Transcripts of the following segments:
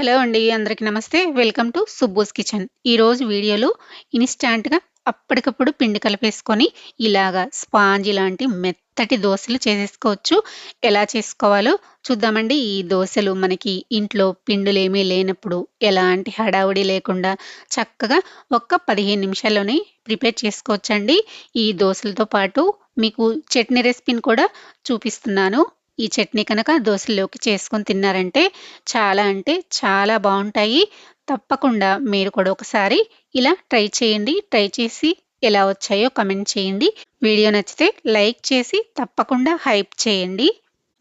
Hello అండి అందరికీ నమస్తే. Welcome to Subbu's kitchen. ఈరోజు వీడియోలో ఇన్స్టాంట్గా అప్పటికప్పుడు పిండి కలిపేసుకొని ఇలాగా స్పాంజ్ లాంటి మెత్తటి దోశలు చేసేసుకోవచ్చు. ఎలా చేసుకోవాలో చూద్దామండి. ఈ దోశలు మనకి ఇంట్లో పిండులేమీ లేనప్పుడు ఎలాంటి హడావుడి లేకుండా చక్కగా ఒక్క పదిహేను నిమిషాల్లోనే ప్రిపేర్ చేసుకోవచ్చండి. ఈ దోశలతో పాటు మీకు చట్నీ రెసిపీని కూడా చూపిస్తున్నాను. ఈ చట్నీ కనుక దోశల్లోకి చేసుకొని తిన్నారంటే చాలా అంటే చాలా బాగుంటాయి. తప్పకుండా మీరు కూడా ఒకసారి ఇలా ట్రై చేయండి. ట్రై చేసి ఎలా వచ్చాయో కమెంట్ చేయండి. వీడియో నచ్చితే లైక్ చేసి తప్పకుండా హైప్ చేయండి.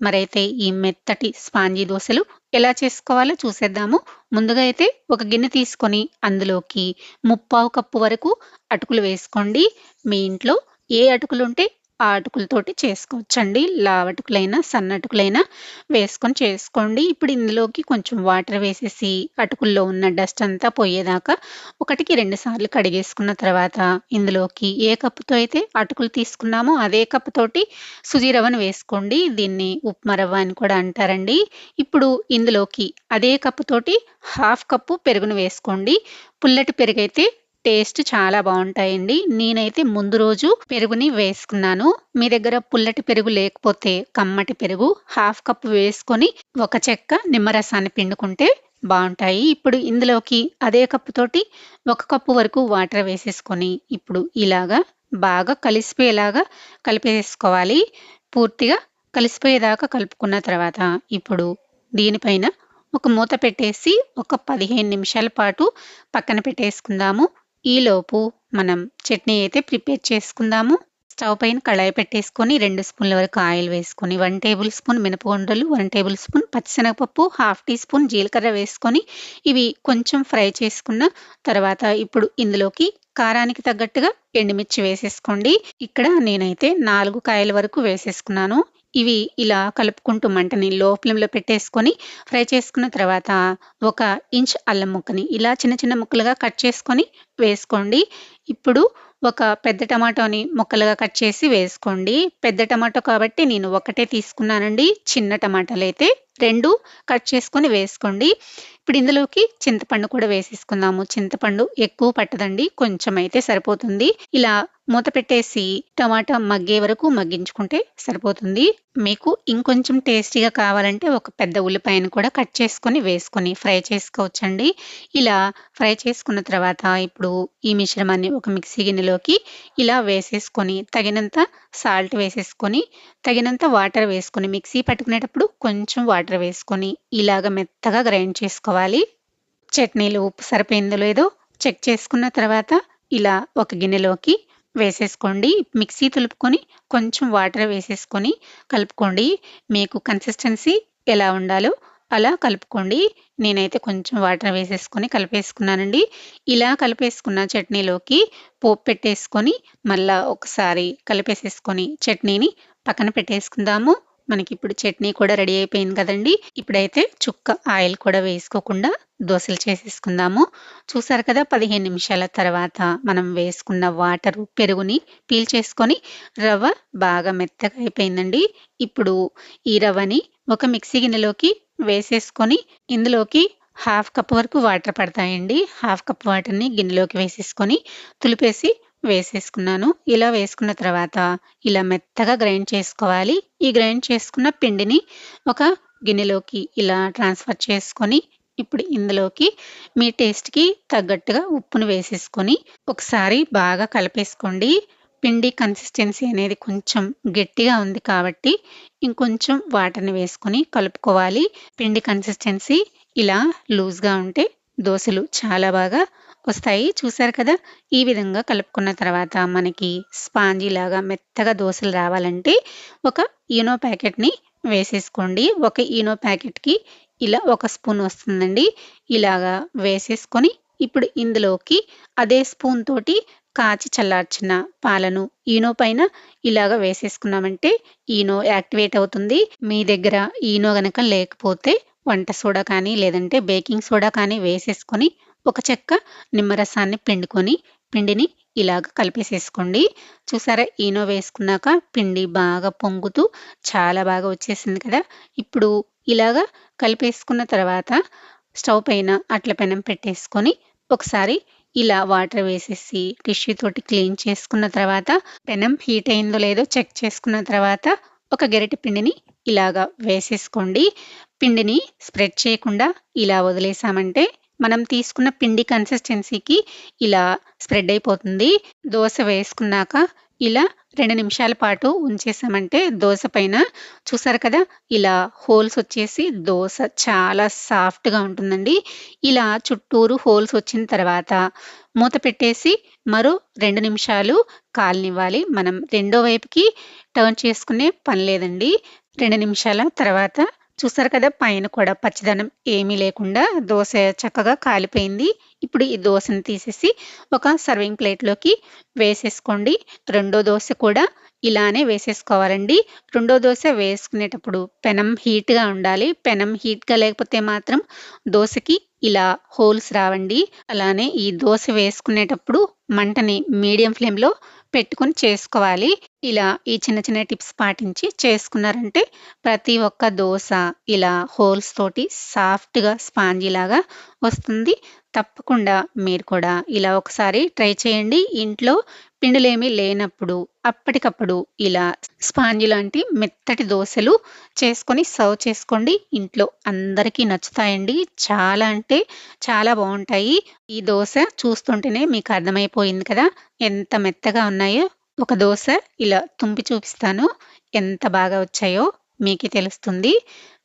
మరైతే ఈ మెత్తటి స్పాంజీ దోశలు ఎలా చేసుకోవాలో చూసేద్దాము. ముందుగా అయితే ఒక గిన్నె తీసుకొని అందులోకి ముప్పావు కప్పు వరకు అటుకులు వేసుకోండి. మీ ఇంట్లో ఏ అటుకులు ఉంటే ఆ అటుకులతోటి చేసుకోవచ్చండి. లావటుకులైనా సన్నటుకులైనా వేసుకొని చేసుకోండి. ఇప్పుడు ఇందులోకి కొంచెం వాటర్ వేసేసి అటుకుల్లో ఉన్న డస్ట్ అంతా పోయేదాకా ఒకటికి రెండు సార్లు కడిగేసుకున్న తర్వాత ఇందులోకి ఏ కప్పుతో అయితే అటుకులు తీసుకున్నామో అదే కప్పుతోటి సుజీ రవ్వను వేసుకోండి. దీన్ని ఉప్మా రవ్వ అని కూడా అంటారండి. ఇప్పుడు ఇందులోకి అదే కప్పుతోటి హాఫ్ కప్పు పెరుగును వేసుకోండి. పుల్లటి పెరుగైతే టేస్ట్ చాలా బాగుంటాయండి. నేనైతే ముందు రోజు పెరుగుని వేసుకున్నాను. మీ దగ్గర పుల్లటి పెరుగు లేకపోతే కమ్మటి పెరుగు హాఫ్ కప్ వేసుకొని ఒక చెక్క నిమ్మరసాన్ని పిండుకుంటే బాగుంటాయి. ఇప్పుడు ఇందులోకి అదే కప్పు తోటి ఒక కప్పు వరకు వాటర్ వేసేసుకొని ఇప్పుడు ఇలాగా బాగా కలిసిపోయేలాగా కలిపేసుకోవాలి. పూర్తిగా కలిసిపోయేదాకా కలుపుకున్న తర్వాత ఇప్పుడు దీనిపైన ఒక మూత పెట్టేసి ఒక పదిహేను నిమిషాల పాటు పక్కన పెట్టేసుకుందాము. ఈలోపు మనం చట్నీ అయితే ప్రిపేర్ చేసుకుందాము. స్టవ్ పైన కళాయి పెట్టేసుకొని రెండు స్పూన్ల వరకు ఆయిల్ వేసుకొని వన్ టేబుల్ స్పూన్ మినపగుండలు వన్ టేబుల్ స్పూన్ పచ్చిశనగపప్పు హాఫ్ టీ స్పూన్ జీలకర్ర వేసుకొని ఇవి కొంచెం ఫ్రై చేసుకున్న తర్వాత ఇప్పుడు ఇందులోకి కారానికి తగ్గట్టుగా ఎండుమిర్చి వేసేసుకోండి. ఇక్కడ నేనైతే నాలుగు కాయల వరకు వేసేసుకున్నాను. ఇవి ఇలా కలుపుకుంటూ మంటని లో ఫ్లేమ్లో పెట్టేసుకొని ఫ్రై చేసుకున్న తర్వాత ఒక ఇంచ్ అల్లం ముక్కని ఇలా చిన్న చిన్న ముక్కలుగా కట్ చేసుకొని వేసుకోండి. ఇప్పుడు ఒక పెద్ద టమాటోని ముక్కలుగా కట్ చేసి వేసుకోండి. పెద్ద టమాటో కాబట్టి నేను ఒకటే తీసుకున్నానండి. చిన్న టమాటాలు అయితే రెండు కట్ చేసుకొని వేసుకోండి. ఇప్పుడు ఇందులోకి చింతపండు కూడా వేసేసుకుందాము. చింతపండు ఎక్కువ పట్టదండి. కొంచెం అయితే సరిపోతుంది. ఇలా మూత పెట్టేసి టమాటా మగ్గే వరకు మగ్గించుకుంటే సరిపోతుంది. మీకు ఇంకొంచెం టేస్టీగా కావాలంటే ఒక పెద్ద ఉల్లిపాయను కూడా కట్ చేసుకొని వేసుకొని ఫ్రై చేసుకోవచ్చండి. ఇలా ఫ్రై చేసుకున్న తర్వాత ఇప్పుడు ఈ మిశ్రమాన్ని ఒక మిక్సీ గిన్నెలోకి ఇలా వేసేసుకొని తగినంత సాల్ట్ వేసేసుకొని తగినంత వాటర్ వేసుకొని మిక్సీ పట్టుకునేటప్పుడు కొంచెం వాటర్ వేసుకొని ఇలాగ మెత్తగా గ్రైండ్ చేసుకోవాలి. చట్నీలు ఉప్పు సరిపోయిందో లేదో చెక్ చేసుకున్న తర్వాత ఇలా ఒక గిన్నెలోకి వేసేసుకోండి. మిక్సీ తులుపుకొని కొంచెం వాటర్ వేసేసుకొని కలుపుకోండి. మీకు కన్సిస్టెన్సీ ఎలా ఉండాలో అలా కలుపుకోండి. నేనైతే కొంచెం వాటర్ వేసేసుకొని కలిపేసుకున్నానండి. ఇలా కలిపేసుకున్న చట్నీలోకి పోపు పెట్టేసుకొని మళ్ళా ఒకసారి కలిపేసేసుకొని చట్నీని పక్కన పెట్టేసుకుందాము. మనకి ఇప్పుడు చట్నీ కూడా రెడీ అయిపోయింది కదండి. ఇప్పుడైతే చుక్క ఆయిల్ కూడా వేసుకోకుండా దోశలు చేసేసుకుందాము. చూసారు కదా పదిహేను నిమిషాల తర్వాత మనం వేసుకున్న వాటర్ పెరుగుని పీల్ చేసుకొని రవ్వ బాగా మెత్తగా అయిపోయిందండి. ఇప్పుడు ఈ రవ్వని ఒక మిక్సీ గిన్నెలోకి వేసేసుకొని ఇందులోకి హాఫ్ కప్ వరకు వాటర్ పడతాయండి. హాఫ్ కప్ వాటర్ని గిన్నెలోకి వేసేసుకొని తులిపేసి వేసేసుకున్నాను. ఇలా వేసుకున్న తర్వాత ఇలా మెత్తగా గ్రైండ్ చేసుకోవాలి. ఈ గ్రైండ్ చేసుకున్న పిండిని ఒక గిన్నెలోకి ఇలా ట్రాన్స్ఫర్ చేసుకొని ఇప్పుడు ఇందులోకి మీ టేస్ట్కి తగ్గట్టుగా ఉప్పును వేసేసుకొని ఒకసారి బాగా కలిపేసుకోండి. పిండి కన్సిస్టెన్సీ అనేది కొంచెం గట్టిగా ఉంది కాబట్టి ఇంకొంచెం వాటర్ని వేసుకొని కలుపుకోవాలి. పిండి కన్సిస్టెన్సీ ఇలా లూజ్గా ఉంటే దోశలు చాలా బాగా వస్తాయి. చూసారు కదా? ఈ విధంగా కలుపుకున్న తర్వాత మనకి స్పాంజీ లాగా మెత్తగా దోశలు రావాలంటే ఒక ఈనో ప్యాకెట్ని వేసేసుకోండి. ఒక ఈనో ప్యాకెట్కి ఇలా ఒక స్పూన్ వస్తుందండి. ఇలాగా వేసేసుకొని ఇప్పుడు ఇందులోకి అదే స్పూన్ తోటి కాచి చల్లార్చిన పాలను ఈనో పైన ఇలాగ వేసేసుకున్నామంటే ఈనో యాక్టివేట్ అవుతుంది. మీ దగ్గర ఈనో గనక లేకపోతే వంట సోడా కానీ లేదంటే బేకింగ్ సోడా కానీ వేసేసుకొని ఒక చెక్క నిమ్మరసాన్ని పిండుకొని పిండిని ఇలాగ కలిపేసేసుకోండి. చూసారా ఈనో వేసుకున్నాక పిండి బాగా పొంగుతూ చాలా బాగా వచ్చేసింది కదా. ఇప్పుడు ఇలాగా కలిపేసుకున్న తర్వాత స్టవ్ పైన అట్ల పెనం పెట్టేసుకొని ఒకసారి ఇలా వాటర్ వేసేసి టిష్యూ తోటి క్లీన్ చేసుకున్న తర్వాత పెనం హీట్ అయిందో లేదో చెక్ చేసుకున్న తర్వాత ఒక గెరటి పిండిని ఇలాగా వేసేసుకోండి. పిండిని స్ప్రెడ్ చేయకుండా ఇలా వదిలేసామంటే మనం తీసుకున్న పిండి కన్సిస్టెన్సీకి ఇలా స్ప్రెడ్ అయిపోతుంది. దోశ వేసుకున్నాక ఇలా రెండు నిమిషాల పాటు ఉంచేసామంటే దోశ పైన చూసారు కదా ఇలా హోల్స్ వచ్చేసి దోశ చాలా సాఫ్ట్గా ఉంటుందండి. ఇలా చుట్టూరు హోల్స్ వచ్చిన తర్వాత మూత పెట్టేసి మరో రెండు నిమిషాలు కాలనివ్వాలి. మనం రెండో వైపుకి టర్న్ చేసుకునే పని లేదండి. రెండు నిమిషాల తర్వాత చూసారు కదా పైన కూడా పచ్చదనం ఏమీ లేకుండా దోశ చక్కగా కాలిపోయింది. ఇప్పుడు ఈ దోశను తీసేసి ఒక సర్వింగ్ ప్లేట్లోకి వేసేసుకోండి. రెండో దోశ కూడా ఇలానే వేసేసుకోవాలండి. రెండో దోశ వేసుకునేటప్పుడు పెనం హీట్గా ఉండాలి. పెనం హీట్గా లేకపోతే మాత్రం దోశకి ఇలా హోల్స్ రావండి. అలానే ఈ దోశ వేసుకునేటప్పుడు మంటని మీడియం ఫ్లేమ్లో పెట్టుకొని చేసుకోవాలి. ఇలా ఈ చిన్న చిన్న టిప్స్ పాటించి చేసుకున్నారంటే ప్రతి ఒక్క దోశ ఇలా హోల్స్ తోటి సాఫ్ట్గా స్పాంజీ లాగా వస్తుంది. తప్పకుండా మీరు కూడా ఇలా ఒకసారి ట్రై చేయండి. ఇంట్లో పిండిలేమీ లేనప్పుడు అప్పటికప్పుడు ఇలా స్పాంజి లాంటి మెత్తటి దోశలు చేసుకొని సర్వ్ చేసుకోండి. ఇంట్లో అందరికీ నచ్చుతాయండి. చాలా అంటే చాలా బాగుంటాయి. ఈ దోశ చూస్తుంటేనే మీకు అర్థమైపోయింది కదా ఎంత మెత్తగా ఉన్నాయో. ఒక దోశ ఇలా తుంపి చూపిస్తాను ఎంత బాగా వచ్చాయో మీకు తెలుస్తుంది.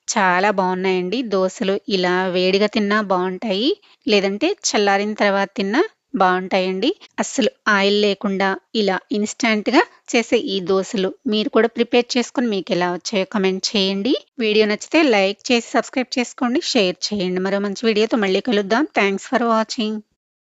చాలా బాగున్నాయండి. దోశలు ఇలా వేడిగా తిన్నా బాగుంటాయి. లేదంటే చల్లారిన తర్వాత తిన్నా బాగుంటాయండి. అస్సలు ఆయిల్ లేకుండా ఇలా ఇన్స్టాంట్గా చేసే ఈ దోశలు మీరు కూడా ప్రిపేర్ చేసుకుని మీకు ఎలా వచ్చాయో కమెంట్ చేయండి. వీడియో నచ్చితే లైక్ చేసి సబ్స్క్రైబ్ చేసుకోండి షేర్ చేయండి. మరో మంచి వీడియోతో మళ్ళీ కలుద్దాం. Thanks for watching.